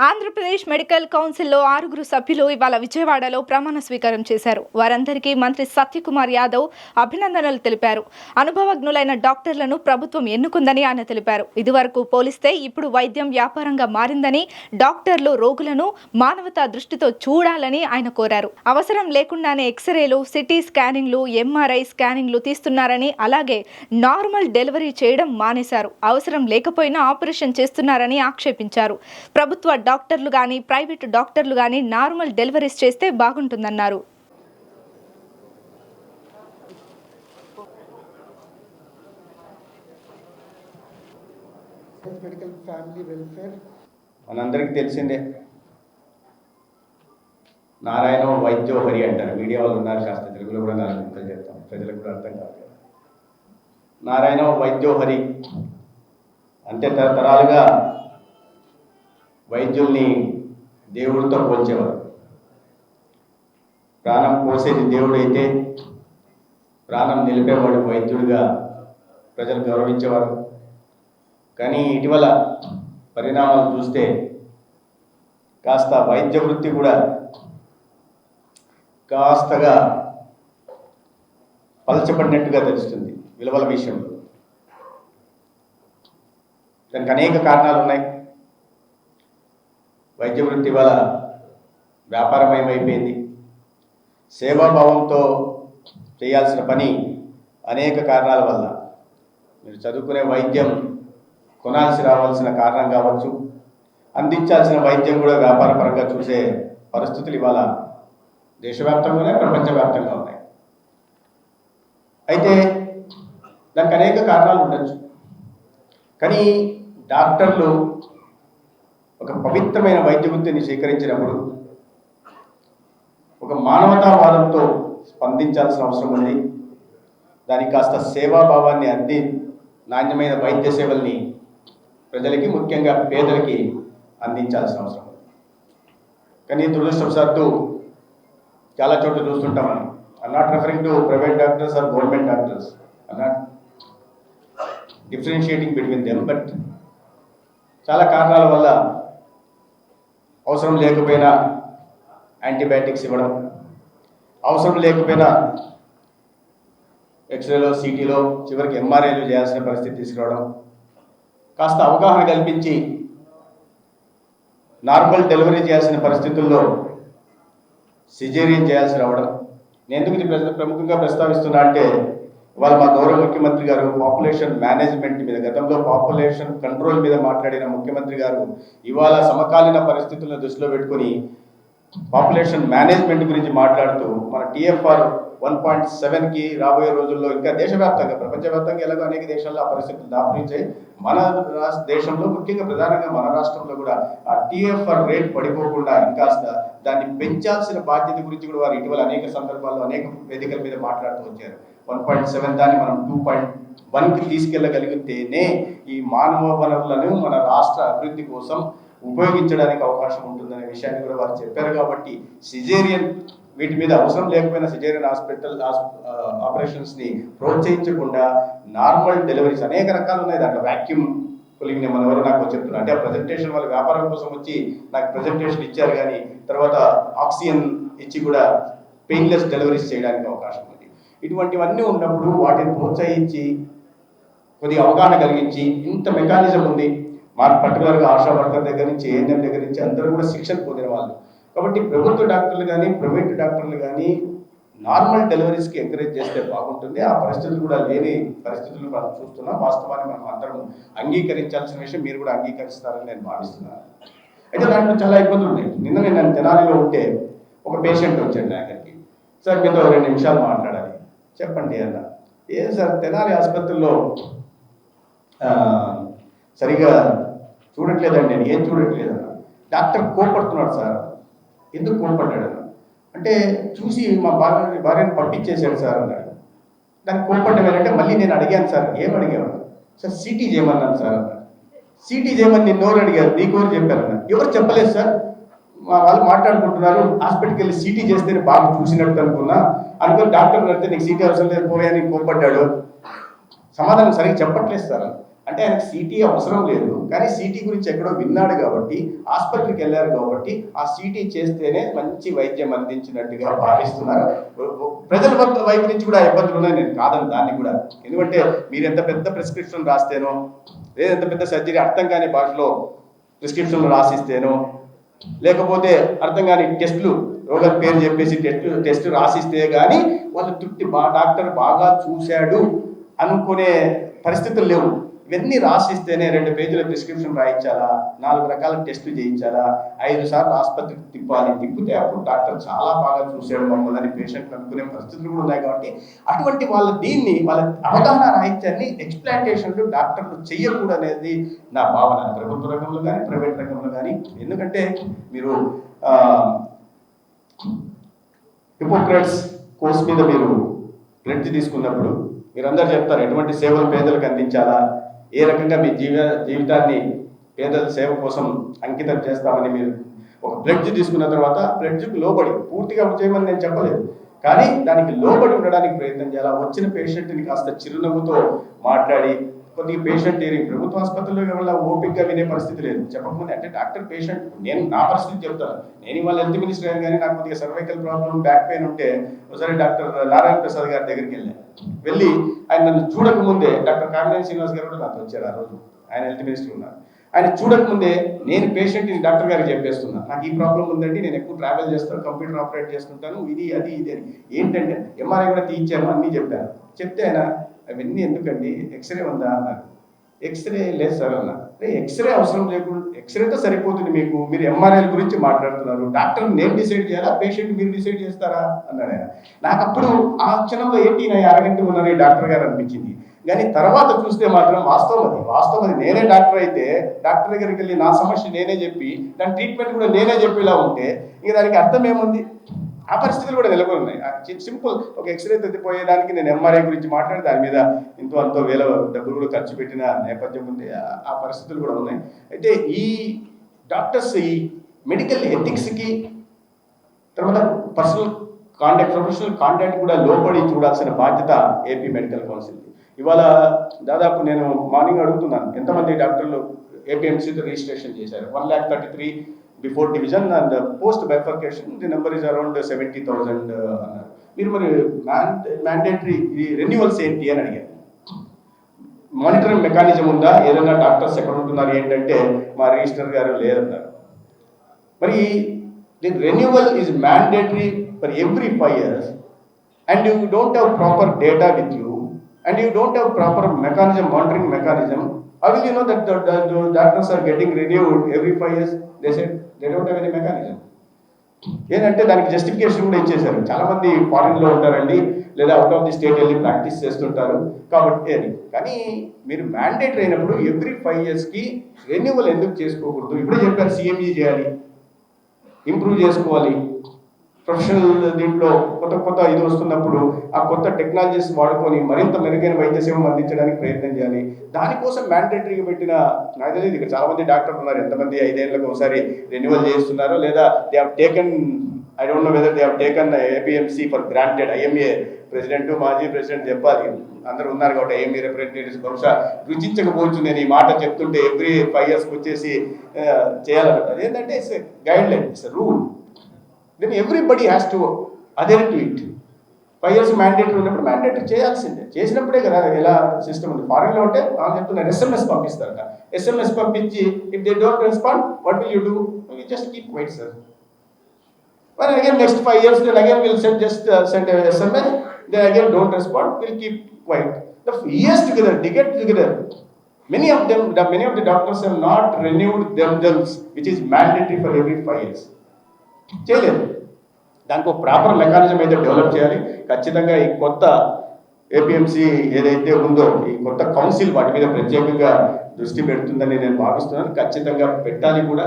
Andhra Pradesh medical కౌన్సిల్లో ఆరుగురు సభ్యులు ఇవాళ విజయవాడలో ప్రమాణ స్వీకారం చేశారు. వారందరికీ మంత్రి సత్యకుమార్ యాదవ్ అభినందనలు తెలిపారు. అనుభవజ్ఞులైన డాక్టర్లను ప్రభుత్వం ఎన్నుకుందని ఆయన తెలిపారు. ఇదివరకు పోలిస్తే ఇప్పుడు వైద్యం వ్యాపారంగా మారిందని డాక్టర్లు రోగులను మానవతా దృష్టితో చూడాలని ఆయన కోరారు. అవసరం లేకుండానే ఎక్స్రేలు సిటీ స్కానింగ్లు ఎంఆర్ఐ స్కానింగ్లు తీస్తున్నారని అలాగే నార్మల్ డెలివరీ చేయడం మానేశారు. అవసరం లేకపోయినా ఆపరేషన్ చేస్తున్నారని ఆక్షేపించారు. ప్రభుత్వ డాక్టర్లు కానీ ప్రైవేటు డాక్టర్లు కానీ నార్మల్ డెలివరీస్ చేస్తే బాగుంటుందన్నారు. Medical family welfare. మనందరికీ తెలిసిందే. నారాయణ వైద్యో హరి అంటారు. మీడియా వాళ్ళు ఉన్నారు కాస్త తెలుగులో కూడా నాలుగు ముక్కలు చెప్తాం ప్రజలకు కూడా అర్థం కాదు కదా. నారాయణ వైద్యో హరి అంటే తరతరాలుగా వైద్యుల్ని దేవుడితో పోల్చేవారు. ప్రాణం పోసేది దేవుడైతే ప్రాణం నిలిపేవాడు వైద్యుడిగా ప్రజలు గౌరవించేవారు. కానీ ఇటీవల పరిణామాలు చూస్తే కాస్త వైద్య వృత్తి కూడా కాస్తగా పలచబడినట్టుగా తెలుస్తుంది విలువల విషయంలో. దానికి అనేక కారణాలు ఉన్నాయి. వైద్య వృత్తి వల్ల వ్యాపారమయమైపోయింది. సేవాభావంతో చేయాల్సిన పని అనేక కారణాల వల్ల. మీరు చదువుకునే వైద్యం కొనాల్సి రావాల్సిన కారణం కావచ్చు. అందించాల్సిన వైద్యం కూడా వ్యాపారపరంగా చూసే పరిస్థితులు ఇవాళ దేశవ్యాప్తంగానే ప్రపంచవ్యాప్తంగా ఉన్నాయి. అయితే దానికి అనేక కారణాలు ఉండొచ్చు. కానీ డాక్టర్లు ఒక పవిత్రమైన వైద్య వృత్తిని స్వీకరించినప్పుడు ఒక మానవతావాదంతో స్పందించాల్సిన అవసరం ఉంది. దానికి కాస్త సేవాభావాన్ని అంది నాణ్యమైన వైద్య సేవల్ని ప్రజలకి ముఖ్యంగా పేదలకి అందించాల్సిన అవసరం ఉంది. కానీ దురదృష్టవశాత్తు చాలా చోట్ల చూస్తుంటాం మనం. I not referring to private doctors or government doctors I not differentiating between them but చాలా కారణాల వల్ల అవసరం లేకపోయినా యాంటీబయాటిక్స్ ఇవ్వడం అవసరం లేకపోయినా ఎక్స్రేలో సిటీలో చివరికి ఎంఆర్ఐలు చేయాల్సిన పరిస్థితి తీసుకురావడం కాస్త అవగాహన కల్పించి నార్మల్ డెలివరీ చేయాల్సిన పరిస్థితుల్లో సిజేరియన్ చేయాల్సి రావడం. నేను ఎందుకు ఇది ప్రముఖంగా ప్రస్తావిస్తున్నా అంటే ఇవాళ మా గౌరవ ముఖ్యమంత్రి గారు పాపులేషన్ మేనేజ్మెంట్ మీద గతంలో పాపులేషన్ కంట్రోల్ మీద మాట్లాడిన ముఖ్యమంత్రి గారు ఇవాళ సమకాలీన పరిస్థితులను దృష్టిలో పెట్టుకొని పాపులేషన్ మేనేజ్మెంట్ గురించి మాట్లాడుతూ మన టిఎఫ్ఆర్ వన్ పాయింట్ సెవెన్కి రాబోయే రోజుల్లో ఇంకా దేశవ్యాప్తంగా ప్రపంచవ్యాప్తంగా ఎలాగో అనేక దేశాల్లో ఆ పరిస్థితులు దాపురించాయి. మన రాష్ట్ర దేశంలో ముఖ్యంగా ప్రధానంగా మన రాష్ట్రంలో కూడా ఆ టీఎఫ్ఆర్ రేట్ పడిపోకుండా ఇంకాస్త దాన్ని పెంచాల్సిన బాధ్యత గురించి కూడా వారు ఇటీవల అనేక సందర్భాల్లో అనేక వేదికల మీద మాట్లాడుతూ వచ్చారు. వన్ పాయింట్ సెవెన్ దాన్ని మనం టూ పాయింట్ వన్కి తీసుకెళ్ళగలిగితేనే ఈ మానవ వనరులను మన రాష్ట్ర అభివృద్ధి కోసం ఉపయోగించడానికి అవకాశం ఉంటుందనే విషయాన్ని కూడా వారు చెప్పారు కాబట్టి సిజేరియన్ వీటి మీద అవసరం లేకపోయినా సిజేరియన్ హాస్పిటల్ ఆపరేషన్స్ని ప్రోత్సహించకుండా నార్మల్ డెలివరీస్ అనేక రకాలు ఉన్నాయి. దాంట్లో వ్యాక్యూమ్ పులింగ్ మన ఎవరు నాకు చెప్తున్నారు అంటే ఆ ప్రజెంటేషన్ వాళ్ళ వ్యాపారం కోసం వచ్చి నాకు ప్రజెంటేషన్ ఇచ్చారు కానీ తర్వాత ఆక్సిజన్ ఇచ్చి కూడా పెయిన్లెస్ డెలివరీస్ చేయడానికి అవకాశం ఉంది. ఇటువంటివన్నీ ఉన్నప్పుడు వాటిని ప్రోత్సహించి కొద్దిగా అవగాహన కలిగించి ఇంత మెకానిజం ఉంది. మా పర్టికులర్గా ఆశా వర్కర్ దగ్గర నుంచి ఏఎన్ఎం దగ్గర నుంచి అందరూ కూడా శిక్షణ పొందిన వాళ్ళు. కాబట్టి ప్రభుత్వ డాక్టర్లు కానీ ప్రైవేట్ డాక్టర్లు కానీ నార్మల్ డెలివరీస్కి ఎంకరేజ్ చేస్తే బాగుంటుంది. ఆ పరిస్థితులు కూడా లేని పరిస్థితులు మనం చూస్తున్నాం. వాస్తవాన్ని మనం అందరం అంగీకరించాల్సిన విషయం మీరు కూడా అంగీకరిస్తారని నేను భావిస్తున్నాను. అయితే దాంట్లో చాలా ఇబ్బందులు ఉన్నాయి. నిన్న నేను తెనాలిలో ఉంటే ఒక పేషెంట్ వచ్చాడు నా దగ్గరికి. సార్ మీతో రెండు నిమిషాలు మాట్లాడాలి. చెప్పండి అన్న. ఏం సార్ తెనాలి ఆసుపత్రిలో సరిగా చూడట్లేదండి నేను. ఏం చూడట్లేదు అన్న. డాక్టర్ కోపడుతున్నాడు సార్. ఎందుకు కోపడ్డాడు అన్న? అంటే చూసి మా భార్య భార్యను పంపించేశాడు సార్ అన్నాడు. నాకు కోపడ్డం ఏంటంటే మళ్ళీ నేను అడిగాను సార్. ఏం అడిగాను సార్ సిటీ చేయమన్నాను సార్ అన్నాడు. సిటీ చేయమని నేను నోరు అడిగారు? నీకు ఎవరు చెప్పారన్న? ఎవరు చెప్పలేదు సార్. మా వాళ్ళు మాట్లాడుకుంటున్నారు. హాస్పిటల్కి వెళ్ళి సిటీ చేస్తేనే బాగా చూసినట్టు అనుకున్నా. అనుకుని డాక్టర్ అడిగితే నీకు సిటీ అవసరం లేదు పోయాని కోపడ్డాడు సమాధానం సరిగ్గా చెప్పట్లేదు సార్ అంటే ఆయనకు సిటీ అవసరం లేదు. కానీ సిటీ గురించి ఎక్కడో విన్నాడు కాబట్టి హాస్పిటల్కి వెళ్ళారు కాబట్టి ఆ సీటీ చేస్తేనే మంచి వైద్యం అందించినట్టుగా భావిస్తున్నారు. ప్రజల వైపు వైపు నుంచి కూడా ఇబ్బందులు ఉన్నాయి. నేను కాదని దాన్ని కూడా. ఎందుకంటే మీరు ఎంత పెద్ద ప్రిస్క్రిప్షన్ రాస్తేనో లేదా ఎంత పెద్ద సర్జరీ అర్థం కాని భాషలో ప్రిస్క్రిప్షన్లు రాసిస్తేనో లేకపోతే అర్థం కాని టెస్టులు రోగం పేరు చెప్పేసి టెస్ట్ టెస్ట్ రాసిస్తే కానీ వాళ్ళు తృప్తి బా డాక్టర్ బాగా చూశాడు అనుకునే పరిస్థితులు లేవు. ఇవన్నీ రాసిస్తేనే రెండు పేజీల ప్రిస్క్రిప్షన్ రాయించాలా? నాలుగు రకాల టెస్టులు చేయించాలా? ఐదు సార్లు ఆసుపత్రికి తిప్పాలి తిప్పితే అప్పుడు డాక్టర్ చాలా బాగా చూసాడు మమ్మల్ని అని పేషెంట్ అనుకునే పరిస్థితులు కూడా ఉన్నాయి కాబట్టి అటువంటి వాళ్ళ దీన్ని వాళ్ళ అవగాహన రాహిత్యాన్ని ఎక్స్ప్లాంటేషన్లు డాక్టర్లు చేయకూడనేది అనేది నా భావన. ప్రభుత్వ రంగంలో కానీ ప్రైవేట్ రంగంలో కానీ. ఎందుకంటే మీరు హిపోక్రట్స్ కోర్స్ మీద మీరు ప్లెడ్జ్ తీసుకున్నప్పుడు మీరందరూ చెప్తారు ఎటువంటి సేవలు పేదలకు అందించాలా? ఏ రకంగా మీ జీవ జీవితాన్ని పేదల సేవ కోసం అంకితం చేస్తామని మీరు ఒక ప్లెడ్జ్ తీసుకున్న తర్వాత ప్లెడ్జ్కి లోబడి పూర్తిగా చేయమని నేను చెప్పలేదు. కానీ దానికి లోబడి ఉండడానికి ప్రయత్నం చేయాలి. వచ్చిన పేషెంట్ని కాస్త చిరునవ్వుతో మాట్లాడి కొద్దిగా పేషెంట్ ఏరి ప్రభుత్వ ఆసుపత్రిలో వల్ల ఓపికగా వినే పరిస్థితి లేదు. చెప్పకముందు అంటే డాక్టర్ పేషెంట్ నేను నా పరిస్థితి చెప్తాను నేను ఇవాళ హెల్త్ మినిస్టర్ అయ్యాను కానీ నాకు కొద్దిగా సర్వైకల్ ప్రాబ్లం బ్యాక్ పెయిన్ ఉంటే ఒకసారి డాక్టర్ నారాయణ ప్రసాద్ గారి దగ్గరికి వెళ్ళాను వెళ్ళి ఆయన నన్ను చూడకముందే డాక్టర్ కామినేని శ్రీనివాస్ గారు కూడా నాతో వచ్చారు ఆ రోజు. ఆయన హెల్త్ మినిస్టర్ ఉన్నారు. ఆయన చూడకముందే నేను పేషెంట్ని డాక్టర్ గారికి చెప్పేస్తున్నా. నాకు ఈ ప్రాబ్లం ఉందండి నేను ఎక్కువ ట్రావెల్ చేస్తాను కంప్యూటర్ ఆపరేట్ చేసుకుంటాను ఇది అది ఇది అని. ఏంటంటే ఎంఆర్ఐ కూడా తీయించాను అన్నీ చెప్పాను చెప్తే ఆయన అవన్నీ ఎందుకండి? ఎక్స్రే ఉందా? అన్నారు. ఎక్స్రే లేదు సార్ అన్న "అరే, ఎక్స్రే అవసరం లేకుండా ఎక్స్రేతో సరిపోతుంది మీకు. మీరు ఎంఆర్ఐల గురించి మాట్లాడుతున్నారు. డాక్టర్ నేను డిసైడ్ చేయాలా? పేషెంట్ మీరు డిసైడ్ చేస్తారా? అన్నాడు ఆయన. నాకు అప్పుడు ఆ క్షణంలో ఏంటి నా అరగంట ఉన్నారని డాక్టర్ గారు అనిపించింది. కానీ తర్వాత చూస్తే మాత్రం వాస్తవం అది. వాస్తవం అది. నేనే డాక్టర్ అయితే డాక్టర్ దగ్గరికి వెళ్ళి నా సమస్య నేనే చెప్పి దాని ట్రీట్మెంట్ కూడా నేనే చెప్పేలా ఉంటే ఇంకా దానికి అర్థం ఏముంది? ఆ పరిస్థితులు కూడా నెలకొని ఉన్నాయి. ఆ సింపుల్ ఒక ఎక్స్రే తెచ్చిపోయేదానికి నేను ఎంఆర్ఐ గురించి మాట్లాడి దాని మీద ఇంతో అంతో వేల డబ్బులు కూడా ఖర్చు పెట్టిన నేపథ్యం ఉంది. ఆ- పరిస్థితులు కూడా ఉన్నాయి. అయితే ఈ డాక్టర్స్ ఈ మెడికల్ ఎథిక్స్కి తర్వాత పర్సనల్ కాంటాక్ట్ ప్రొఫెషనల్ కాంటాక్ట్ కూడా లోపడి చూడాల్సిన బాధ్యత ఏపీ మెడికల్ కౌన్సిల్ది ఇవాళ దాదాపు నేను మార్నింగ్ అడుగుతున్నాను. ఎంతమంది డాక్టర్లు ఏపీఎంసీతో రిజిస్ట్రేషన్ చేశారు? One lakh thirty three before division and post bifurcation the number is around seventy thousand అన్నారు uh, మీరు మరి మ్యాండేటరీ రెన్యువల్స్ ఏంటి అని అడిగారు. మానిటరింగ్ మెకానిజం ఉందా? ఏదైనా డాక్టర్స్ ఎక్కడ ఉంటున్నారు? ఏంటంటే మా రిజిస్టర్ గారు లేదన్నారు మరి the renewal is mandatory for every five years. And you don't have proper data with you. And you don't have proper mechanism monitoring mechanism. How will you know that doctors are getting renewed every five years they said they don't have any mechanism ఏంటంటే దానికి justification కూడా ఇచ్చేశారు. చాలామంది ఫారిన్లో ఉంటారండి లేదా out of the state వెళ్ళి practice చేస్తుంటారు. కాబట్టి అని కానీ మీరు మ్యాండేటరీ అయినప్పుడు ఎవ్రీ ఫైవ్ ఇయర్స్కి రెన్యువల్ ఎందుకు చేసుకోకూడదు? ఇప్పుడే చెప్పారు సిఎంఈ చేయాలి. ఇంప్రూవ్ చేసుకోవాలి. ప్రొఫెషనల్ దీంట్లో కొత్త కొత్త ఇది వస్తున్నప్పుడు ఆ కొత్త టెక్నాలజీస్ వాడుకొని మరింత మెరుగైన వైద్య సేవలు అందించడానికి ప్రయత్నం చేయాలి. దానికోసం మ్యాండేటరీగా పెట్టిన నాకు తెలియదు ఇక్కడ చాలామంది డాక్టర్లు ఉన్నారు. ఎంతమంది ఐదేళ్ళకు ఒకసారి రెన్యువల్ చేస్తున్నారు లేదా they have taken I don't know whether they have taken APMC for granted IMA president మాజీ ప్రెసిడెంట్ చెప్పాలి. అందరూ ఉన్నారు కాబట్టి ఏమి రిప్రజెంటేటివ్స్ బహుశా రుచించకపోవచ్చు. నేను ఈ మాట చెప్తుంటే ఎవ్రీ ఫైవ్ ఇయర్స్కి వచ్చేసి ఆ, ఏంటంటే it's guideline it's rule then everybody has to adhere to it five years mandatory ఉన్నప్పుడు మ్యాండేటరీ చేయాల్సిందే చేసినప్పుడే కదా ఎలా సిస్టమ్ ఉంది ఫారెన్లో ఉంటే వాళ్ళు చెప్తున్నారు ఎస్ఎంఎస్ పంపిస్తారట ఎస్ఎంఎస్ పంపించి if they don't respond what will you do you just keep wait sir మరి again next five years then again will send just send SMS then again don't respond will keep wait the years together డిగెట్ together many of them the, many of the doctors have not renewed themselves which is mandatory for every five years చేయలేదు. దానికి ఒక proper mechanism అయితే develop చేయాలి. ఖచ్చితంగా ఈ కొత్త APMC ఏదైతే ఉందో ఈ కొత్త కౌన్సిల్ వాటి మీద ప్రత్యేకంగా దృష్టి పెడుతుందని నేను భావిస్తున్నాను. ఖచ్చితంగా పెట్టాలి కూడా.